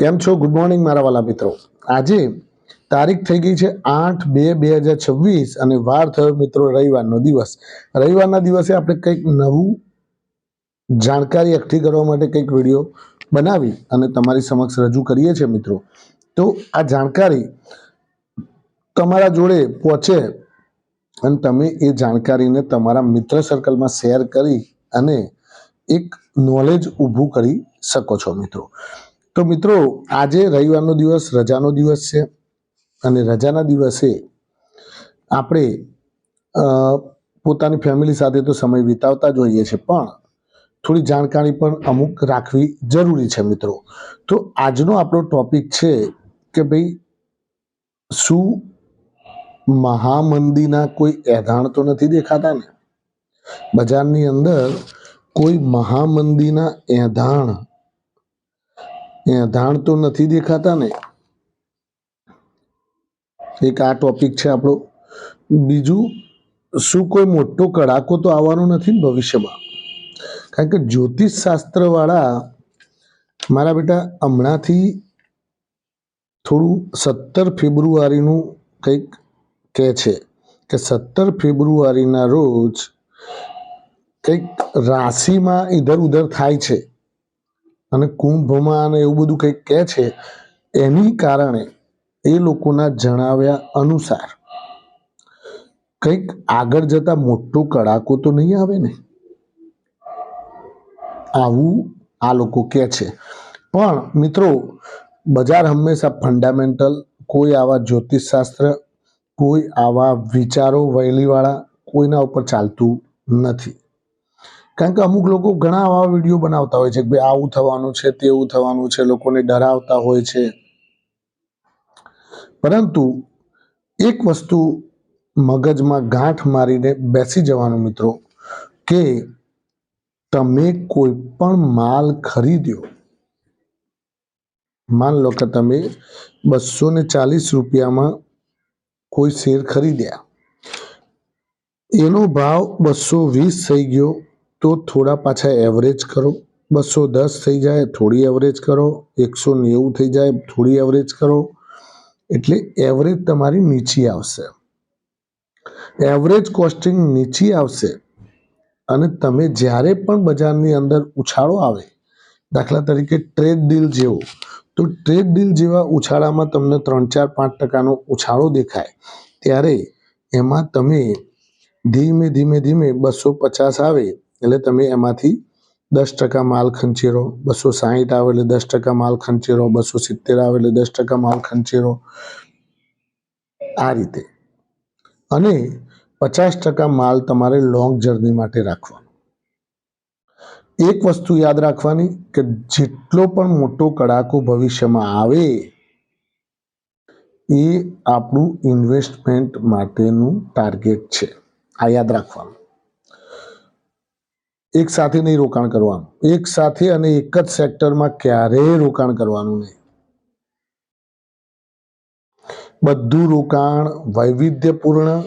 કેમ છો? Good morning મારા વાલા મિત્રો. આજે તારીખ થઈ ગઈ છે આઠ બે બે હજાર છવ્વીસ અને વાર થયો મિત્રો રવિવારનો દિવસ. રવિવારના દિવસે આપણે કંઈક નવું જાણકારી એકઠી કરવા માટે કંઈક વીડિયો બનાવી અને તમારી સમક્ષ રજૂ કરીએ છીએ મિત્રો. તો આ જાણકારી તમારા જોડે પહોંચે અને તમે એ જાણકારીને તમારા મિત્ર સર્કલમાં શેર કરી અને એક નોલેજ ઊભું કરી શકો છો મિત્રો. તો મિત્રો, આજે રવિવારનો દિવસ, રજાનો દિવસ છે. અને રજાના દિવસે આપણે પોતાની ફેમિલી સાથે તો સમય વિતાવતા જ હોઈએ છીએ, પણ થોડી જાણકારી પણ અમુક રાખવી જરૂરી છે મિત્રો. તો આજનો આપણો ટોપિક છે કે ભાઈ, શું મહામંદીના કોઈ એધાણ તો નથી દેખાતા ને? બજારની અંદર કોઈ મહામંદીના એધાણ એધાણ તો નથી દેખાતા ને. એક આ ટોપિક છે આપણો. બીજું, શું કોઈ મોટો કડાકો તો આવવાનો નથી ભવિષ્યમાં? કારણ કે જ્યોતિષ શાસ્ત્ર વાળા મારા બેટા હમણાંથી થોડું સત્તર ફેબ્રુઆરીનું કંઈક કહે છે કે સત્તર ફેબ્રુઆરીના રોજ કંઈક રાશિમાં ઇધર ઉધર થાય છે. અને કુંભમાં અને એવું બધું કંઈક કહે છે, એની કારણે એ લોકોના જણાવ્યા અનુસાર કંઈક આગળ જતા મોટો કડાકો તો નહીં આવે ને? આવું આ લોકો કહે છે. પણ મિત્રો, બજાર હંમેશા ફંડામેન્ટલ કોઈ આવા જ્યોતિષશાસ્ત્ર, કોઈ આવા વિચારો, વહેલીવાળા કોઈના ઉપર ચાલતું નથી. કારણ કે અમુક લોકો ઘણા આવા વીડિયો બનાવતા હોય છે કે ભાઈ આવું થવાનું છે, તેવું થવાનું છે, લોકોને ડરાવતા હોય છે. પરંતુ એક વસ્તુ મગજમાં ગાંઠ મારીને બેસી જવાનું મિત્રો, કે તમે કોઈ પણ માલ ખરીદ્યો, માન લો કે તમે બસો ને ચાલીસ રૂપિયામાં કોઈ શેર ખરીદ્યા, એનો ભાવ બસો વીસ થઈ ગયો તો થોડા પાછા એવરેજ કરો. બસો દસ થઈ જાય, થોડી એવરેજ કરો. એકસો નેવું થઈ જાય, થોડી એવરેજ કરો. એટલે એવરેજ તમારી નીચી આવશે. એવરેજ કોસ્ટિંગ નીચી આવશે. અને તમે જ્યારે પણ બજારની અંદર ઉછાળો આવે, દાખલા તરીકે ટ્રેડ ડીલ જેવો, તો ટ્રેડ ડીલ જેવા ઉછાળામાં તમને ત્રણ ચાર પાંચ ટકાનો ઉછાળો દેખાય. ત્યારે એમાં તમે ધીમે ધીમે ધીમે બસો પચાસ આવે એટલે તમે એમાંથી દસ ટકા માલ ખંચેરો, બસો સાહીઠ આવે એટલે દસ ટકા માલ ખંચેરો, બસો સિત્તેર આવે એટલે દસ ટકા માલ ખંચેરો. આ રીતે. અને પચાસ ટકા માલ તમારે લોંગ જર્ની માટે રાખવાનો. એક વસ્તુ યાદ રાખવાની કે જેટલો પણ મોટો કડાકો ભવિષ્યમાં આવે, એ આપણું ઇન્વેસ્ટમેન્ટ માટેનું ટાર્ગેટ છે. આ યાદ રાખવાનું. એક સાથે નહીં રોકાણ કરવાનું. એક સાથે અને એક જ સેક્ટરમાં ક્યારેય રોકાણ કરવાનું નહીં. બધું રોકાણ વૈવિધ્યપૂર્ણ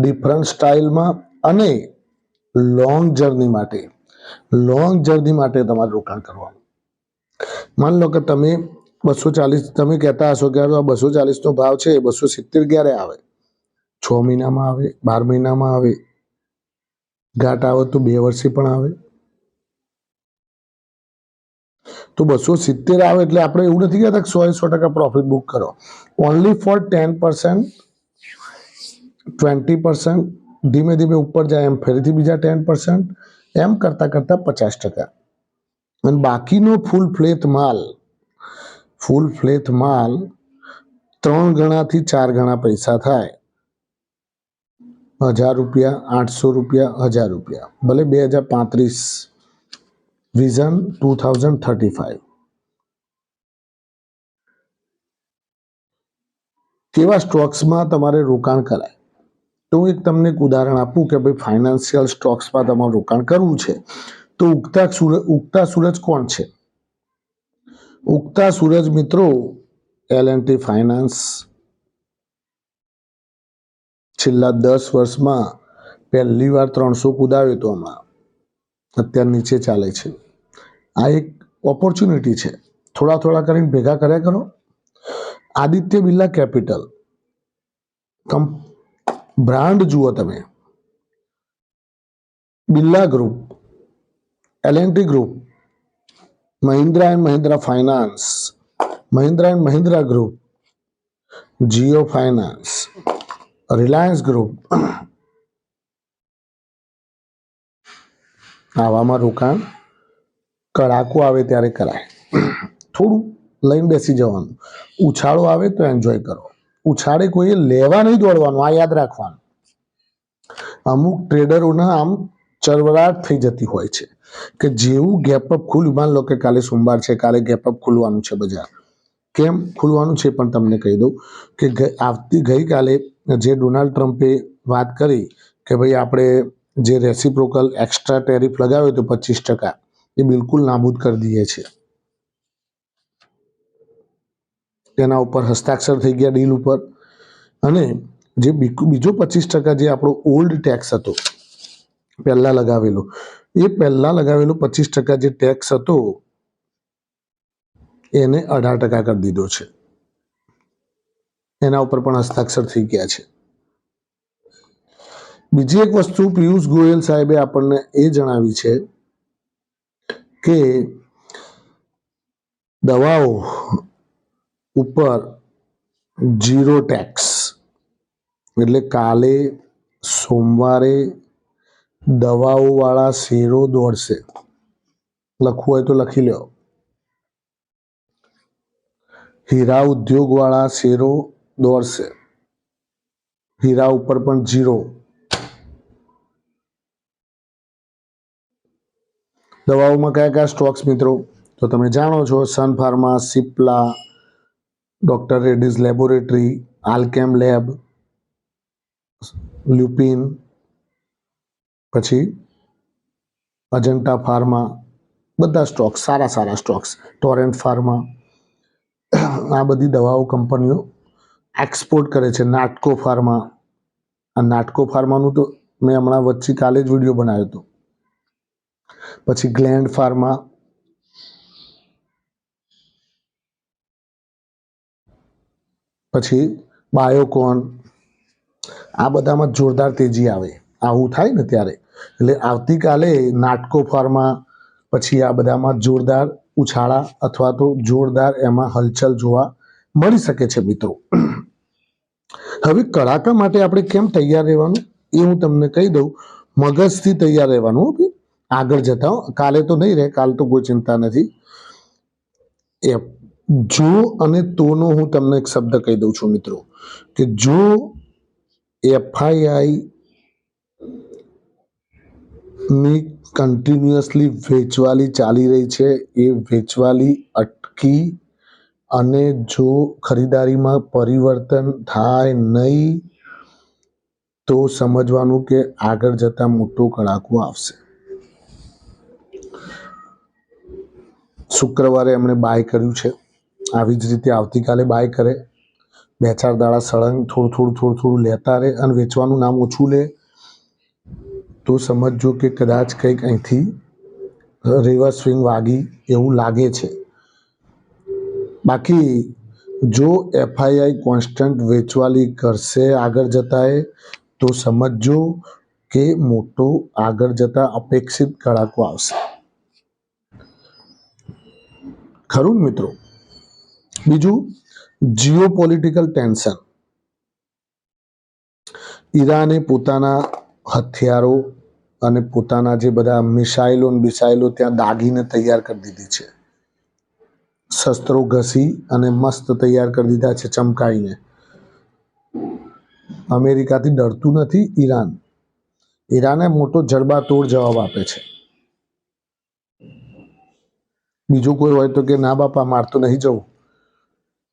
ડિફરન્ટ સ્ટાઇલમાં અને લોંગ જર્ની માટે. લોંગ જર્ની માટે તમારે રોકાણ કરવાનું. માની લો કે તમે બસો ચાલીસ, તમે કહેતા હશો કે આ બસો ચાલીસનો ભાવ છે, બસો સિત્તેર ક્યારે આવે? છ મહિનામાં આવે, બાર મહિનામાં આવે ઘાટ આવે તો બે વર્ષે પણ આવે. તો બસો સિત્તેર આવે એટલે આપણે એવું નથી કહેતા સો સો ટકા પ્રોફિટ બુક કરો. Only for ten percent twenty percent ધીમે ધીમે ઉપર જાય એમ ફરીથી બીજા ટેન પર્સન્ટ એમ કરતાં કરતાં પચાસ ટકા. અને બાકીનો ફૂલ ફ્લેથ માલ ફૂલ ફ્લેથ માલ ત્રણ ગણાથી ચાર ગણા પૈસા થાય. હજાર રૂપિયા, આઠસો રૂપિયા, હજાર રૂપિયા. ભલે બે હજાર પાંત્રીસ vision two thousand thirty five. કેવા સ્ટોક્સમાં તમારે રોકાણ કરાય? તો હું એક તમને એક ઉદાહરણ આપું કે ભાઈ ફાઇનાન્શિયલ સ્ટોક્સમાં તમારે રોકાણ કરવું છે. તો ઉગતા સૂરજ ઉગતા સૂરજ કોણ છે? ઉગતા સૂરજ મિત્રો, એલ એન્ડ ટી ફાઇનાન્સ છેલ્લા દસ વર્ષમાં પહેલી વાર ત્રણસો કુદાવ્યો હતો હમણાં. અત્યારે નીચે ચાલે છે. આ એક ઓપોર્ચ્યુનિટી છે. થોડા થોડા કરીને ભેગા કર્યા કરો. આદિત્ય બિરલા કેપિટલ કમ બ્રાન્ડ જુઓ તમે. Birla group LNT group Mahindra and Mahindra finance Mahindra and Mahindra group Jio finance Reliance group આવામાં રોકાણ. કડાકો આવે ત્યારે કરાય. થોડું લઈને બેસી જવાનું. ઉછાળો આવે તો એન્જોય કરો. ઉછાળે કોઈએ લેવા નહીં દોડવાનું, આ યાદ રાખવાનું. અમુક ટ્રેડરોના આમ ચરવરાટ થઈ જતી હોય છે કે જેવું ગેપઅપ ખુલ્યું માન લો કે કાલે સોમવાર છે, કાલે ગેપઅપ ખુલવાનું છે બજાર. કેમ ખુલવાનું છે પણ તમને કહી દઉં કે આવતી ગઈકાલે જે ડોનાલ્ડ ટ્રમ્પે વાત કરી કે ભાઈ આપણે જે રેસિપ્રોકલ એક્સ્ટ્રા ટેરિફ લગાવ્યો હતો પચીસ ટકા, એ બિલકુલ નાબૂદ કરી દઈએ છીએ. તેના ઉપર હસ્તાક્ષર થઈ ગયા ડીલ ઉપર. અને જે બીજો પચીસ ટકા જે આપણો ઓલ્ડ ટેક્સ હતો, પહેલા લગાવેલો, એ પહેલા લગાવેલો પચીસ ટકા જે ટેક્સ હતો, એને અઢાર ટકા કરી દીધો છે. એના ઉપર પણ હસ્તાક્ષર થઈ ગયા છે. બીજી એક વસ્તુ પિયુષ ગોયલ સાહેબે આપણને એ જણાવી છે કે દવાઓ ઉપર જીરો ટેક્સ, એટલે કાલે, સોમવારે દવાઓ વાળા શેરો દોડશે. લખવું હોય તો લખી લો હીરા ઉદ્યોગ વાળા શેરો દોડશે. હીરા ઉપર પણ જીરો. દવાઓમાં કયા કયા સ્ટોક્સ મિત્રો? તો તમે જાણો છો, Sun Pharma, Cipla, doctor Reddy's laboratory, Alkem lab, Lupin, પછી અજંટા ફાર્મા, બધા સ્ટોક્સ, સારા સારા સ્ટોક્સ. ટોરેન્ટ ફાર્મા, આ બધી દવાઓ કંપનીઓ એક્સપોર્ટ કરે છે નાટકો ફાર્મા. આ નાટકો ફાર્માનું તો મેં હમણાં વચ્ચે કાલે જ વીડિયો બનાવ્યો હતો. પછી ગ્લેન્ડ ફાર્મા. પછી બાયોકોન. આ બધામાં જોરદાર તેજી આવે. આવું થાય ને ત્યારે. એટલે આવતીકાલે નાટકો ફાર્મા, પછી આ બધામાં જોરદાર ઉછાળા અથવા તો જોરદાર એમાં હલચલ જોવા મળી શકે છે મિત્રો. હવે કડાકા માટે આપણે કેમ તૈયાર રહેવાનું? એ હું તમને કહી દઉં. મગજથી તૈયાર રહેવાનું આગળ જતા. કાલે તો નહીં રહે, કાલ તો કોઈ ચિંતા નથી. એ જો અને તોનો હું તમને એક શબ્દ કહી દઉં છું, મિત્રો. કે જો એફઆઈઆઈ ની કન્ટિન્યુઅસલી વેચવાલી ચાલી રહી છે, એ વેચવાલી અટકી અને જો ખરીદારીમાં પરિવર્તન થાય નહીં, તો સમજવાનું કે આગળ જતા મોટો કડાકો આવશે. શુક્રવારે એમણે બાય કર્યું છે. આવી જ રીતે આવતીકાલે બાય કરે. બે ચાર દાડા સળંગ, થોડું થોડું થોડું થોડું લેતા રહે અને વેચવાનું નામ ઓછું લે. તો સમજજો કે કદાચ કંઈક અહીંથી રિવર્સ સ્વિંગ વાગી એવું લાગે છે. બાકી જો એફઆઈઆઈ કોન્સ્ટન્ટ વેચવાલી કરશે આગળ જતાએ તો સમજજો કે મોટો આગળ જતા અપેક્ષિત કડાકો આવશે. ખરું મિત્રો? બીજું જીઓ પોલિટિકલ ટેન્શન ઈરાને પોતાના હથિયારો અને પોતાના જે બધા મિસાઇલો બિસાઇલો ત્યાં દાગીને તૈયાર કરી દીધી છે. શસ્ત્રો ઘસી અને મસ્ત તૈયાર કરી દીધા છે ચમકાઈને. અમેરિકાથી ડરતું નથી ઈરાન. ઈરાને મોટો જડબાતોડ જવાબ આપે છે. બીજું કોઈ હોય તો કે, ના બાપા મારતો નહીં જવું.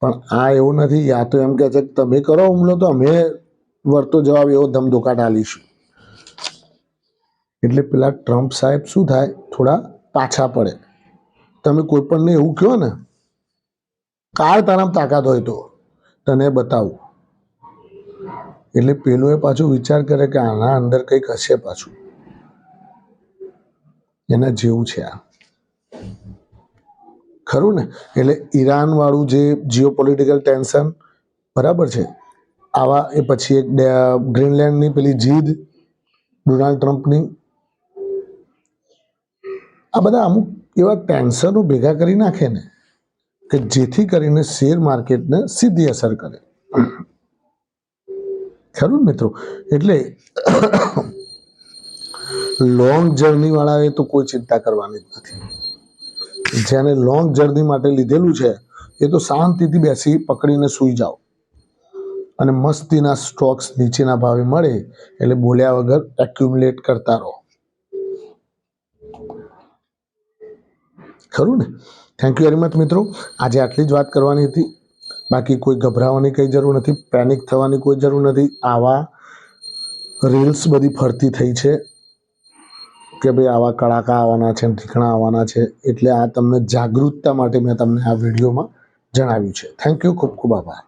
પણ આ એવું નથી યા તો એમ કહે છે કે, તમે કરો હુમલો તો અમે વળતો જવાબ એવો ધમધોકા આલીશું એટલે પેલા ટ્રમ્પ સાહેબ શું થાય? થોડા પાછા પડે. તમે કોઈ પણને એવું કહો ને કાળ તારામાં તાકાત હોય તો, તને બતાવું. એટલે પેલું એ પાછું વિચાર કરે કે આના અંદર કંઈક હશે પાછું. એના જેવું છે આ. ખરું ને? એટલે ઈરાનવાળું જે જીઓ પોલિટિકલ ટેન્શન બરાબર છે? આવા એ પછી એક ગ્રીનલેન્ડની પેલી જીદ, ડોનાલ્ડ ટ્રમ્પની. આ બધા અમુક એવા ટેન્શનો ભેગા કરી નાખે ને. કે જેથી કરીને શેર માર્કેટને સીધી અસર કરે. ખરું મિત્રો? એટલે લોંગ જર્ની વાળાએ તો કોઈ ચિંતા કરવાની જ નથી. જેને લોંગ જર્ની માટે લીધેલું છે, એ તો શાંતિથી બેસી પકડીને સૂઈ જાઓ. અને મસ્તીના સ્ટોક્સ નીચેના ભાવે મળે, એટલે બોલ્યા વગર એક્યુમ્યુલેટ કરતા રહો. ખરું ને? થેન્ક યુ વેરી મચ મિત્રો. આજે આટલી જ વાત કરવાની હતી. બાકી કોઈ ગભરાવાની કંઈ જરૂર નથી પેનિક થવાની કોઈ જરૂર નથી. આવા રીલ્સ બધી ફરતી થઈ છે કે ભાઈ આવા કડાકા આવવાના છે ઠીકણા આવવાના છે, એટલે આ તમને જાગૃતતા માટે મેં તમને આ વિડીયોમાં જણાવ્યું છે. થેન્ક યુ ખૂબ ખૂબ આભાર.